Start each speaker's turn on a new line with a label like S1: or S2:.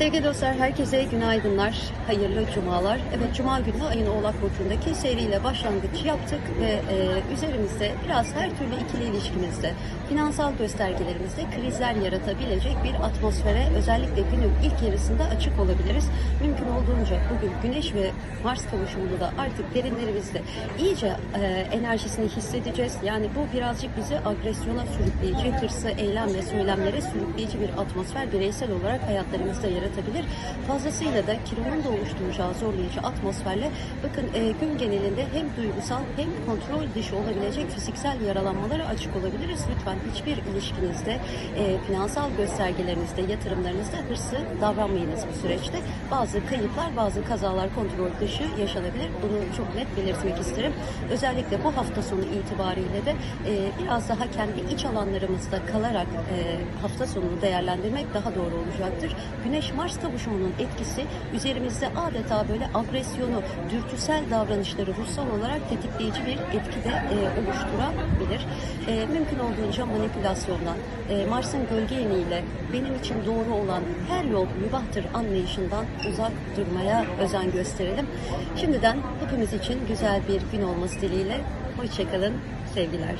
S1: Sevgili dostlar herkese günaydınlar, hayırlı cumalar. Evet cuma günü ayın oğlak burcundaki seriyle başlangıç yaptık ve e, üzerimizde biraz her türlü ikili ilişkimizde, finansal göstergelerimizde krizler yaratabilecek bir atmosfere özellikle günün ilk yarısında açık olabiliriz. Mümkün olduğunca bugün Güneş ve Mars kavuşumunu da artık derinlerimizde iyice e, enerjisini hissedeceğiz. Yani bu birazcık bizi agresyona sürükleyici, hırsı, eylem ve söylemlere sürükleyici bir atmosfer bireysel olarak hayatlarımızda yaratabilir. Fazlasıyla da kilonun da oluşturacağı zorlayıcı atmosferle bakın e, gün genelinde hem duygusal hem kontrol dışı olabilecek fiziksel yaralanmalara açık olabiliriz. Lütfen hiçbir ilişkinizde, e, finansal göstergelerinizde, yatırımlarınızda hırslı davranmayınız bu süreçte. Bazı kayıplar, bazı kazalar kontrol dışı yaşanabilir. Bunu çok net belirtmek isterim. Özellikle bu hafta sonu itibariyle de e, biraz daha kendi iç alanlarımızda kalarak e, hafta sonunu değerlendirmek daha doğru olacaktır. Güneş-Mars kavuşumunun etkisi üzerimizde adeta böyle agresyonu, dürtüsel davranışları ruhsal olarak tetikleyici bir etki de e, oluşturabilir. E, mümkün olduğunca manipülasyondan, e, Mars'ın gölge eniyle benim için doğru olan her yol mübahtır anlayışından uzak durmaya özen gösterelim. Şimdiden hepimiz için güzel bir gün olması dileğiyle. Hoşçakalın, sevgiler.